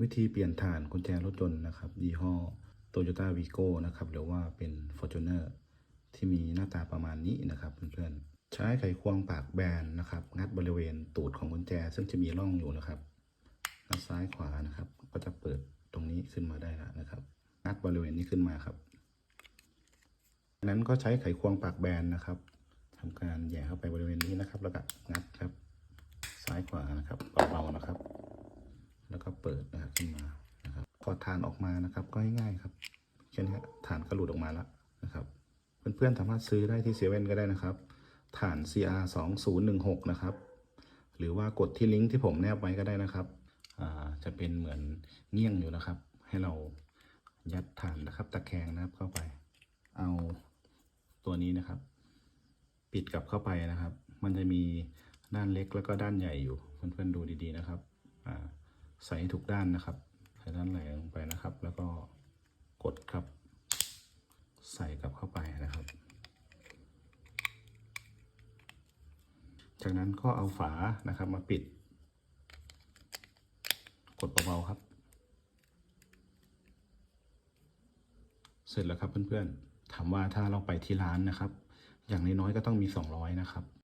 วิธีเปลี่ยนฐานกุญแจรถยนต์นะครับยี่ห้อ Toyota Vigo นะครับหรือว่าเป็น Fortuner ที่มีหน้าตาประมาณนี้นะครับเพื่อนๆ ใช้ไขควงปากแบนนะครับ งัดบริเวณตูดของกุญแจ ซึ่งจะมีร่องอยู่นะครับงัดซ้ายขวานะครับ ก็จะเปิดตรงนี้ขึ้นมาได้แล้วนะครับ งัดบริเวณนี้ขึ้นมาครับจากนั้นก็ใช้ไขควงปากแบนนะครับทำการแย่เข้าไปบริเวณนี้นะครับ แล้วก็งัดครับ ซ้ายขวานะครับเบาๆนะครับ เปิดนะครับขึ้นมานะครับพอฐานออกมานะครับก็ง่ายๆครับแค่นี้ฐานก็หลุดออกมาแล้วนะครับเพื่อนๆสามารถซื้อได้ที่เซเว่นก็ได้นะครับฐาน CR 2 0 1 6นะครับหรือว่ากดที่ลิงก์ที่ผมแนบไว้ก็ได้นะครับอ่าจะเป็นเหมือนเงี้ยงอยู่นะครับ ให้เรายัดฐานนะครับ ตะแคงนะครับเข้าไป เอาตัวนี้นะครับ ปิดกลับเข้าไปนะครับ มันจะมีด้านเล็กแล้วก็ด้านใหญ่อยู่เพื่อนๆดูดีๆนะครับ ใส่ให้ถูกด้านนะครับ ใส่ด้านไหนลงไปนะครับ แล้วก็กดครับ ใส่กลับเข้าไปนะครับ จากนั้นก็เอาฝานะครับมาปิด กดเบาๆครับ เสร็จแล้วครับเพื่อนๆถามว่าถ้าเราไปที่ร้านนะครับ อย่างน้อยๆก็ต้องมี 200 นะครับ